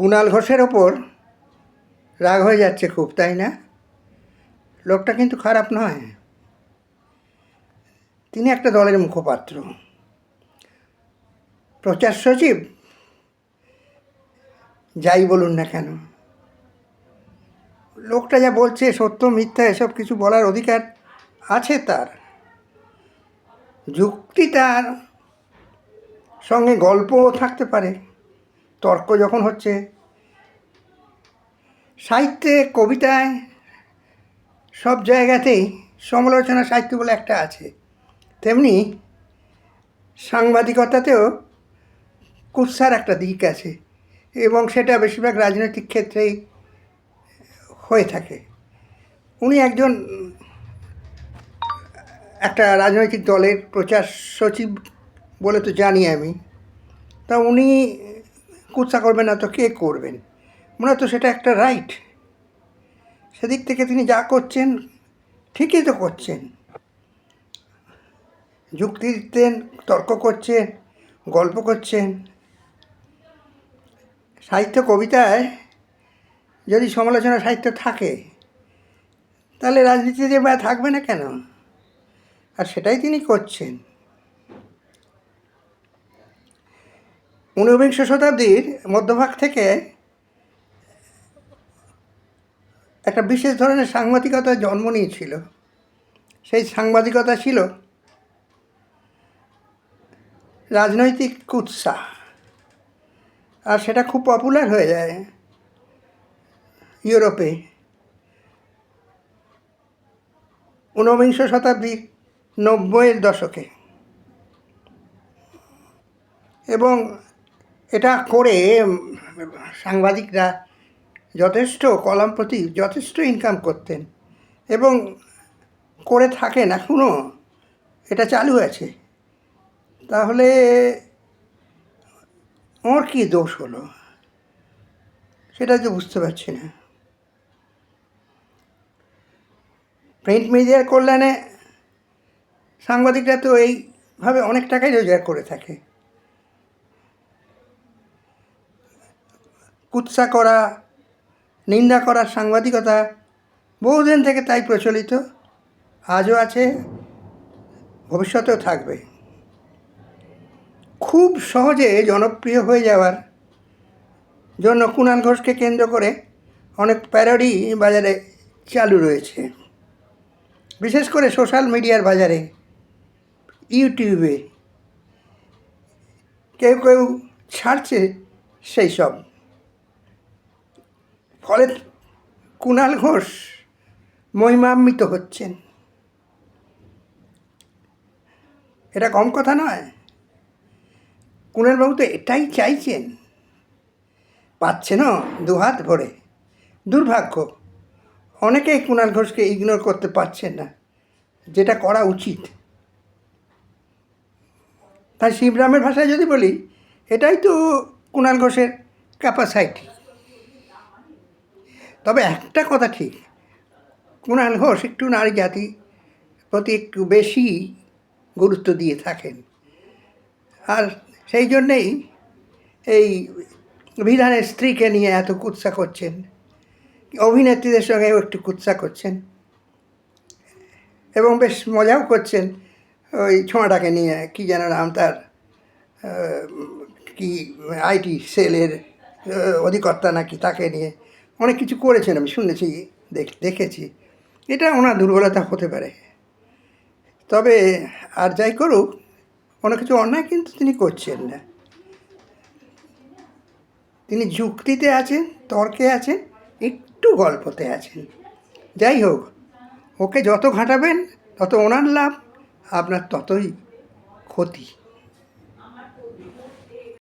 কুণাল ঘোষের ওপর রাগ হয়ে যাচ্ছে খুব, তাই না? লোকটা কিন্তু খারাপ নয়। তিনি একটা দলের মুখপাত্র। প্রচার সচিব, যাই বলুন না কেন। লোকটা যা বলছে, সত্য, মিথ্যা, এসব কিছু বলার অধিকার আছে তার। যুক্তি তার সঙ্গে গল্পও থাকতে পারে। তর্ক যখন হচ্ছে, সাহিত্যে, কবিতায়, সব জায়গাতেই সমালোচনা সাহিত্য বলে একটা আছে। তেমনি সাংবাদিকতাতেও কুৎসার একটা দিক আছে এবং সেটা বেশিরভাগ রাজনৈতিক ক্ষেত্রেই হয়ে থাকে। উনি একজন একটা রাজনৈতিক দলের প্রচার সচিব বলে তো জানি আমি। তা উনি কুৎসা করবেন না তো কে করবেন? মনে তো সেটা একটা রাইট সেদিক থেকে তিনি যা করছেন, ঠিকই তো করছেন। যুক্তি দিচ্ছেন তর্ক করছেন, গল্প করছেন। সাহিত্য কবিতায় যদি সমালোচনা সাহিত্য থাকে, তাহলে রাজনীতিতে বা থাকবে না কেন? আর সেটাই তিনি করছেন। ঊনবিংশ শতাব্দীর মধ্যভাগ থেকে একটা বিশেষ ধরনের সাংবাদিকতা জন্ম নিয়েছিল। সেই সাংবাদিকতা ছিল রাজনৈতিক কুৎসা। আর সেটা খুব পপুলার হয়ে যায় ইউরোপে। ঊনবিংশ শতাব্দীর নব্বইয়ের দশকে। এবং এটা করে সাংবাদিকরা যথেষ্ট কলাম প্রতি যথেষ্ট ইনকাম করতেন এবং করে থাকেন এখনও এটা চালু আছে। তাহলে ওর কী দোষ হলো? সেটা তো বুঝতে পারছি না। প্রিন্ট মিডিয়ার কল্যাণে সাংবাদিকরা তো এইভাবে অনেক টাকাই রোজগার করে থাকে। কুৎসা করা, নিন্দা করার সাংবাদিকতা বহুদিন থেকে তাই প্রচলিত, আজও আছে, ভবিষ্যতেও থাকবে। খুব সহজে জনপ্রিয় হয়ে যাওয়ার জন্য কুণাল ঘোষকে কেন্দ্র করে অনেক প্যারোডি বাজারে চালু রয়েছে। বিশেষ করে সোশ্যাল মিডিয়ার বাজারে, ইউটিউবে, কেউ কেউ ছাড়ছে সেই সব। ফলে কুণাল ঘোষ মহিমান্বিত হচ্ছেন। এটা কম কথা নয়। কুণালবাবু তো এটাই চাইছেন। পাচ্ছেনও দুহাত ভরে। দুর্ভাগ্য, অনেকেই কুণাল ঘোষকে ইগনোর করতে পারছেন না, যেটা করা উচিত। তাই শিবরামের ভাষায় যদি বলি, এটাই তো কুণাল ঘোষের ক্যাপাসাইটি তবে একটা কথা ঠিক। কুণাল ঘোষ একটু নারী জাতি প্রতি একটু বেশি গুরুত্ব দিয়ে থাকেন। আর সেই জন্যেই এই বিধানের স্ত্রীকে নিয়ে এত কুৎসা করছেন। অভিনেত্রীদের সঙ্গেও একটু কুৎসা করছেন। এবং বেশ মজাও করছেন ওই ছোঁয়াটাকে নিয়ে, কী যেন নাম তার কি আইটি সেলের অধিকর্তা নাকি তাকে নিয়ে। অনেক কিছু করেছেন আমি শুনেছি, দেখ- দেখেছি। এটা ওনার দুর্বলতা হতে পারে। তবে আর যাই করুক, কোনো কিছু অন্যায় কিন্তু তিনি করছেন না। তিনি যুক্তিতে আছেন, তর্কে আছেন, একটু গল্পতে আছেন। যাই হোক, ওকে যত ঘাঁটাবেন, তত ওনার লাভ, আপনার ততই ক্ষতি।